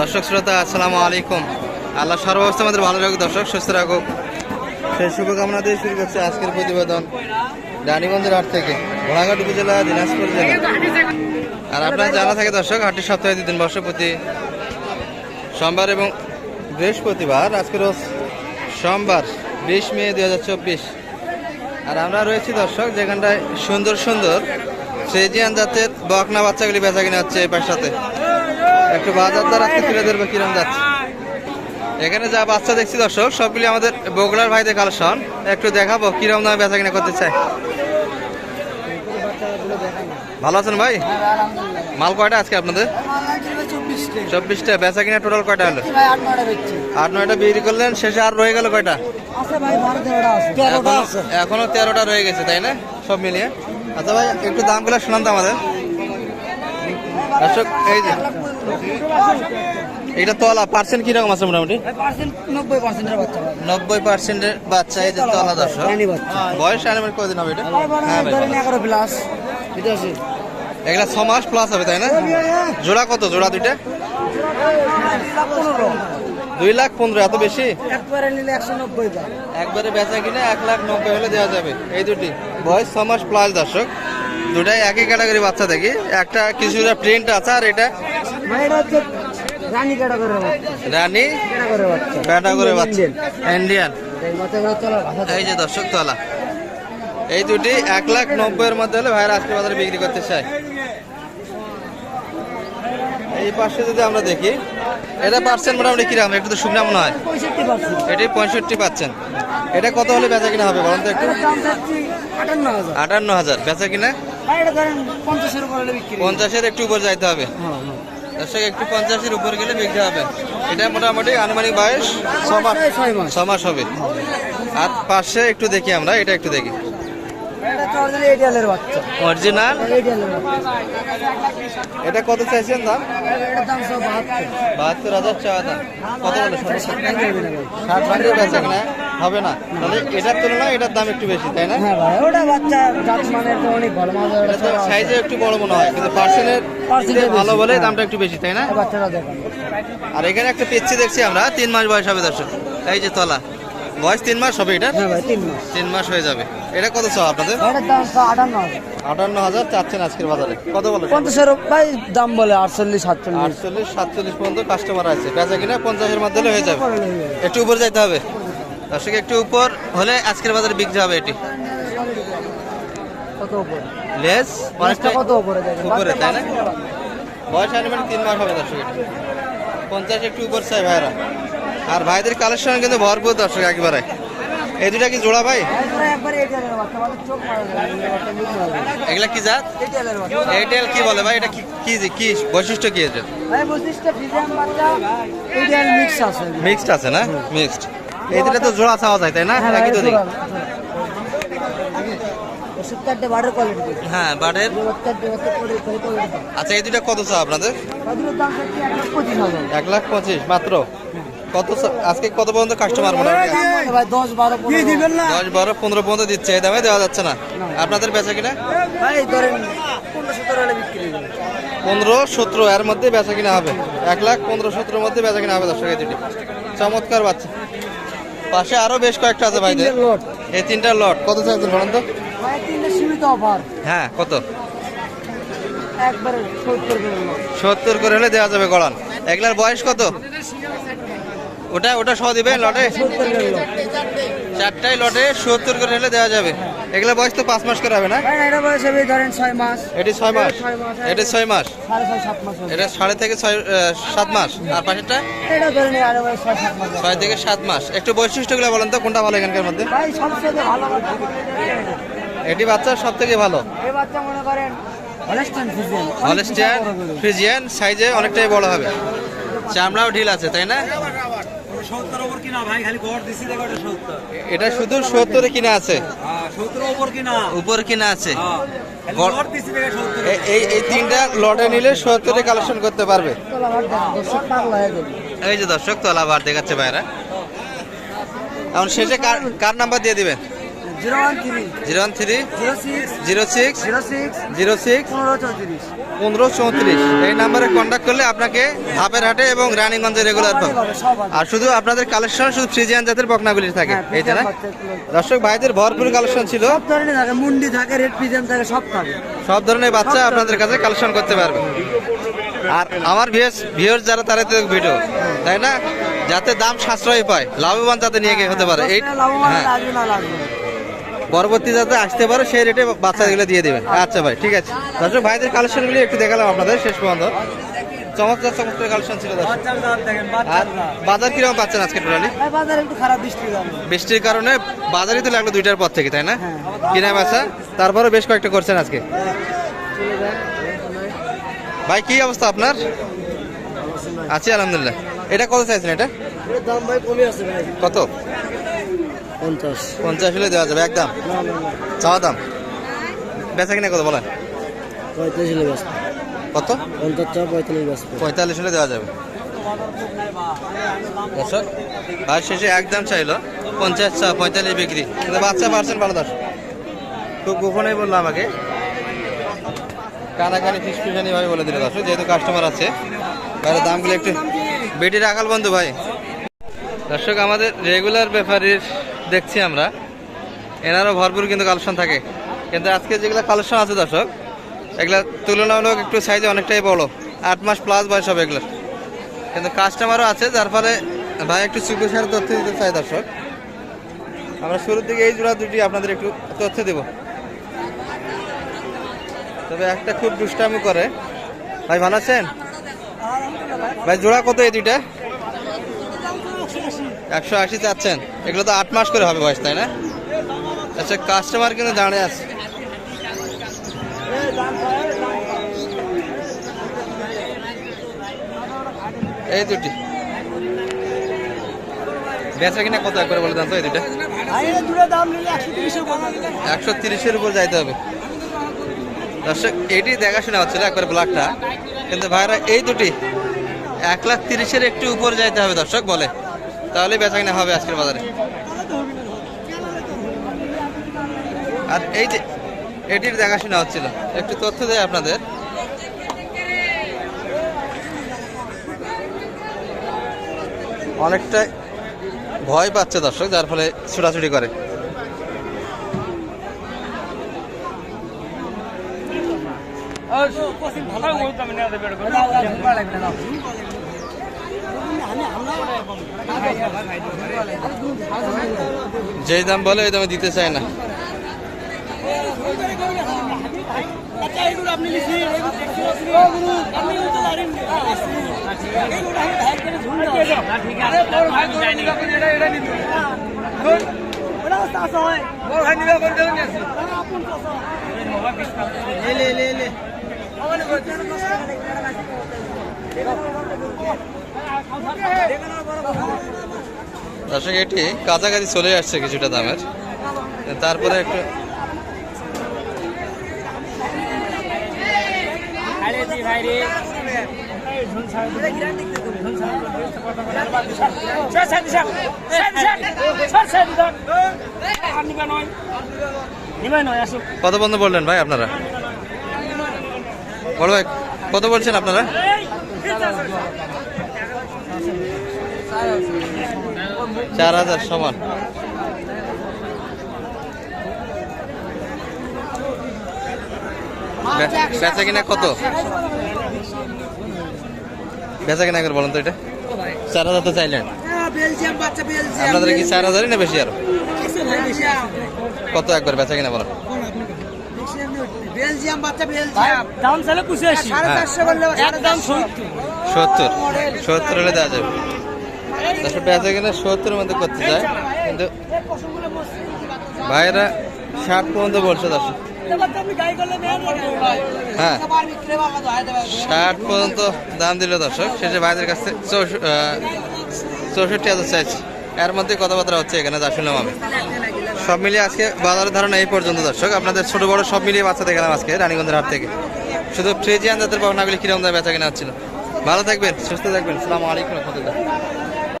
দর্শক শ্রোতা, আসসালামু আলাইকুম। আল্লাহ সর্বাবস্থা আমাদের ভালো রাখুক, দর্শক সুস্থ রাখুক। সেই শুভকামনা দিয়ে শুরু করছে আজকের প্রতিবেদন রানীগঞ্জের হাট থেকে, ঘোড়াঘাট উপজেলা, দিনাজপুর জেলা। আর আপনার জানা থাকে দর্শক, হাটটি সপ্তাহে দুদিন বর্ষ প্রতি সোমবার এবং বৃহস্পতিবার, আজকে রোজ সোমবার, বিশ মে দুই হাজার চব্বিশ। আর আমরা রয়েছি দর্শক, যেখানটায় সুন্দর সুন্দর সেজিয়ান জাতের বকনা বাচ্চাগুলি বেচা কিনে হচ্ছে এই পাশাতে। একটু বাজার দ্বারা আজকে তুলে ধরবো কিরম যাচ্ছে। এখানে যা বাচ্চা দেখছি দর্শক, সবগুলি আমাদের বগুড়ার ভাইদের কালেকশন। একটু দেখাবো কিরম দামে বেচা কিনা করতে চাই ভালো আছেন ভাই? মাল কয়টা আজকে আপনাদের? চব্বিশটা। বেচা কিনা টোটাল কয়টা হলো? আট, নয়টা বিক্রি করলেন, শেষে আর রয়ে গেল কয়টা? এখনও তেরোটা রয়ে গেছে, তাই না? সব মিলিয়ে। আচ্ছা ভাই, একটু দামগুলো শোনান তো আমাদের। দর্শক, এই যে এটা তলা পার্সেন্ট কীরকম আছে মোটামুটি? নব্বই পার্সেন্টের বাচ্চা। এই যে তলা দর্শক। বয়স আনুমানিক কদিন হবে এটা? হ্যাঁ ভাই এগুলা ছ মাস প্লাস হবে তাই না? জোড়া কত? জোড়া দুইটা? দুই লাখ পনেরো এত বেশি? একবারে বেচা কিনে এক লাখ নব্বই হলে দেওয়া যাবে। এই দুটি। বয়স ছ মাস প্লাস দর্শক। দুটাই একই ক্যাটাগরি বাচ্চা দেখি। একটা কিছুটা প্রিন্ট আছে আর এটা রানী কেটা করে রানী কেটা করে বাচ্চা। ব্যাটা করে বাচ্চা। ইন্ডিয়ান এই যে দর্শক তলা। এই দুটি এক লাখ নব্বইয়ের মধ্যে হলে ভাইয়ের আজকে বাজারে বিক্রি করতে চাই এই পাশে যদি আমরা দেখি এটা পার্সেন্ট মোটামুটি কীরকম? একটু তো শুকনা মনে হয়। এটি পঁয়ষট্টি পাচ্ছেন। এটা কত হলে বেচা কিনা হবে বলুন তো একটু? আটান্ন হাজার। বেচা কিনা? পঞ্চাশের একটু উপর যাইতে হবে। হ্যাঁ হ্যাঁ। দর্শক একটু পঞ্চাশের উপর গেলে বিক্রি হবে। এটা মোটামুটি আনুমানিক বয়স ছ মাস হবে। আর পাশে একটু দেখি আমরা এটা একটু দেখি। অরিজিনাল এটা কত চাইছেন দাম? বাহাত্তর। হাজার চাওয়া কত বলে ষাট বেচা কিনা হবে না। তাহলে এটার তুলনায় এটার দাম একটু বেশি তাই না? হ্যাঁ ভাই ওটা বাচ্চা জাত মানের তো অনেক ভালো মাছ ওটা সাইজে একটু বড় মনে হয় কিন্তু Percentage বেশি, ভালো বলে হ্যাঁ। দামটা একটু বেশি তাই না? এই বাচ্চাটা দেখেন আর এখানে একটা পেচ্ছি দেখছি আমরা তিন মাস বয়স হবে দর্শক। এই যে তলা বয়স তিন মাস হবে এটা হ্যাঁ ভাই তিন মাস। তিন মাস হয়ে যাবে। এটা কত চাও আপনাদের? এটার দাম আটান্ন হাজার। আটান্ন হাজার চাচ্ছেন আজকের বাজারে। কত বলে? পঞ্চাশের ভাই দাম বলে আটচল্লিশ সাতচল্লিশ। আটচল্লিশ সাতচল্লিশ পর্যন্ত কাস্টমার আছে। বেচা কিনা পঞ্চাশের মধ্যে হয়ে যাবে। একটু উপর যাইতে হবে। দর্শক একটু উপর হলে আজকের বাজারে বিক্রি হবে এটি। কত উপরে? লেস কত উপরে উপরে তাই না? বয়স আনুমানিক তিন মাস হবে দর্শক এটা। পঞ্চাশ একটু উপর চাই ভাইরা। আর ভাইদের কালেকশন কিন্তু ভরপুর দর্শক একেবারে। এই দুটা কি জোড়া ভাই। এগুলা কি জাত? এয়ারটেল কি বলে ভাই? এটা কি কি কি বৈশিষ্ট্য কি মিক্সড আছে না? মিক্সড। এই দুটা তো জোড়া চাওয়া যায় তাই না? হ্যাঁ একই তো কোয়ালিটি হ্যাঁ আচ্ছা এই দুটা কত আপনাদের? এক লাখ পঁচিশ মাত্র? কত চা- আজকে কত পর্যন্ত কাস্টমার মোটামুটি দাম দশ বারো পনেরো। পর্যন্ত দিচ্ছে এই দামে দেওয়া যাচ্ছে না। আপনাদের বেচা কিনা? পনেরো সতেরো পনেরো সতেরো এর মধ্যে বেচা কিনা হবে। এক লাখ পনেরো সতেরোর মধ্যে বেচা কিনা হবে দর্শক এই দুটি চমৎকার বাচ্চা। পাশে আরও বেশ কয়েকটা আছে ভাই লট এই তিনটা লট কত চাইছেন বলেন তো? ভাই তিনটে সীমিত অফার হ্যাঁ কত? সত্তর করে হলে দেওয়া যাবে গড়ান এগুলার বয়স কত? ওটা ওটা সহ দিবে লটে? চারটাই লটে সত্তর করে হলে দেওয়া যাবে। এগুলা বয়স তো পাঁচ মাস করে হবে না? এটা বয়স হবে ধরেন ছয় মাস। এটি ছয় মাস। এটি ছয় মাস। এটা সাড়ে থেকে ছয় সাত মাস। আর পাশেরটা? এটা ধরেন আরও বয়স ছয়। থেকে সাত মাস। একটু বৈশিষ্ট্যগুলো বলেন তো কোনটা ভালো এখানকার মধ্যে? ভাই সবচেয়ে ভালো এটি বাচ্চা সব থেকে ভালো? এই বাচ্চা মনে করেন হলস্টিয়ান ফ্রিজিয়ান সাইজে অনেকটাই বড় হবে। চামড়াও ঢিল আছে তাই না? কিনা ভাই? খালি গড় দিছি দেখো এটা শুধু সত্তরে কিনা আছে? হ্যাঁ কিনা। উপর কিনা আছে। হ্যাঁ এই এই তিনটা লটে নিলে সত্তরে কালেকশন করতে পারবে। এই যে দর্শক তলা বার দেখাচ্ছে ভাইরা এখন শেষে কার কার নাম্বার দিয়ে দিবেন? Zero one three zero one three zero six. Zero six. Zero six. Zero six পনেরো চৌত্রিশ। পনেরো চৌত্রিশ। এই নাম্বারে কন্ট্যাক্ট করলে আপনাকে ধাপের হাটে এবং রানীগঞ্জে রেগুলার পাবেন। আর শুধু আপনাদের কালেকশন শুধু ফ্রিজিয়ান জাতের বকনাগুলি থাকে। হ্যাঁ, এইটা না? দর্শক ভাইদের ভরপুর কালেকশন ছিল। সব ধরনের থাকে মুন্ডি থাকে রেড পিজেন থাকে সব থাকে। সব ধরনের বাচ্চা আপনাদের কাছে কালেকশন করতে পারবে। আর আমার ভিউস ভিউয়ার যারা তারা তো ভিডিও তাই না? যাতে দাম সাশ্রয় পায় লাভবান যাতে নিয়ে গিয়ে হতে পারে। এই লাভবান হ্যাঁ। লাগবে না লাগবে। পরবর্তী যাতে আসতে পারে সেই রেটে বাচ্চাগুলো দিয়ে দেবেন। আচ্ছা ভাই ঠিক আছে। দর্শক ভাইদের কালেকশনগুলি একটু দেখালাম আপনাদের শেষ পর্যন্ত। চমৎকার চমৎকার কালেকশন ছিল বাজার কীরকম পাচ্ছেন আজকে টোটালি? বৃষ্টির কারণে। বাজারই তো লাগল দুইটার পর থেকে তাই না? হ্যাঁ। কিনা বেচা? তারপরে বেশ কয়েকটা করছেন আজকে। ভাই কি অবস্থা আপনার? আছি আলহামদুলিল্লাহ। এটা কত চাইছেন এটা? দাম ভাই কমে আছে ভাই। কত? পঞ্চাশ। পঞ্চাশ হলে দেওয়া যাবে একদম। চাওয়া দাম? বেচা কিনা কত বলেন? পঁয়ত্রিশ হলে কত? পঞ্চাশ পঁয়তাল্লিশ পঁয়তাল্লিশ হলে দেওয়া যাবে। দর্শক আর শেষে একদম চাইলো পঞ্চাশ চা পঁয়তাল্লিশ বিক্রি। কিন্তু বাচ্চা পারছেন ভালো দর্শক। খুব গোপনেই বলল আমাকে। কানাকানি ফিসফিসানি ভাবে বলে দিল দর্শক যেহেতু কাস্টমার আছে। বাইরের দামগুলো একটু বেটি রাখাল বন্ধু ভাই। দর্শক আমাদের রেগুলার ব্যাপারীর দেখছি আমরা। এনারও ভরপুর কিন্তু কালেকশন থাকে। কিন্তু আজকে যেগুলো কালেকশন আছে দর্শক এগুলা তুলনামূলক একটু সাইজে অনেকটাই বড়। আট মাস প্লাস বয়স হবে এগুলো কিন্তু কাস্টমারও আছে যার ফলে ভাই একটু চিকিৎসার তথ্য দিতে চাই দর্শক। আমরা শুরুর দিকে এই জোড়া দুটি আপনাদের একটু তথ্য দেব। তবে একটা খুব দুষ্টামি করে। ভাই ভালো আছেন? ভাই জোড়া কত এই দুইটা? একশো আশি চাচ্ছেন। এগুলো তো আট মাস করে হবে বয়স, তাই না? আচ্ছা কাস্টমার কিন্তু দাঁড়িয়ে আছে। এই দুটি। বেচা কিনা কত একবার বলে দেন তো এই দুটা একশো তিরিশের উপর যাইতে হবে। দর্শক, এটি দেখাশোনা হচ্ছিল একবার ব্লাকটা কিন্তু ভাইরা, এই দুটি এক লাখ তিরিশের একটু উপর যাইতে হবে দর্শক, বলে। তাহলে বেচা কিনা হবে আজকের বাজারে। আর এই যে এটির দেখাশোনা হচ্ছিল, একটু তথ্য দেয় আপনাদের। অনেকটাই ভয় পাচ্ছে দর্শক, যার ফলে ছোটাছুটি করে। যেই দাম বলে ওই দামে দিতে চায় না। দর্শক, এটি কাছাকাছি চলে আসছে কিছুটা দামের। তারপরে একটু কত বন্ধ বললেন ভাই আপনারা? বড় ভাই, কত বলছেন আপনারা? চার হাজার সমান। বেচা কিনা কত? বেচা কিনা করে বলেন তো এটা। চার হাজার তো চাইলেন। আপনাদের কি চার হাজারই না বেশি আরও? কত একবার বেচা কিনা বলেন। সত্তর। সত্তর। সত্তর হলে দেওয়া যাবে। তারপর বেচা কিনা সত্তরের মধ্যে করতে চায়। কিন্তু ভাইয়েরা ষাট পর্যন্ত বলছে দর্শক। হ্যাঁ। ষাট পর্যন্ত দাম দিল দর্শক। শেষে ভাইদের কাছে চৌষট্টি হাজার চাইছি। এর মধ্যে কথাবার্তা হচ্ছে এখানে, যা শুনলাম আমি। সব মিলিয়ে আজকে বাজারের ধারণা এই পর্যন্ত দর্শক। আপনাদের ছোট বড় সব মিলিয়ে বাচ্চা দেখলাম আজকে রানীগঞ্জের হাট থেকে। শুধু ফ্রিজিয়ান জাতের পাওনাগুলি কীরকম দামে বেচা কেনা হচ্ছিল। ভালো থাকবেন, সুস্থ থাকবেন। সালাম আলাইকুম রহমতুল্লাহ।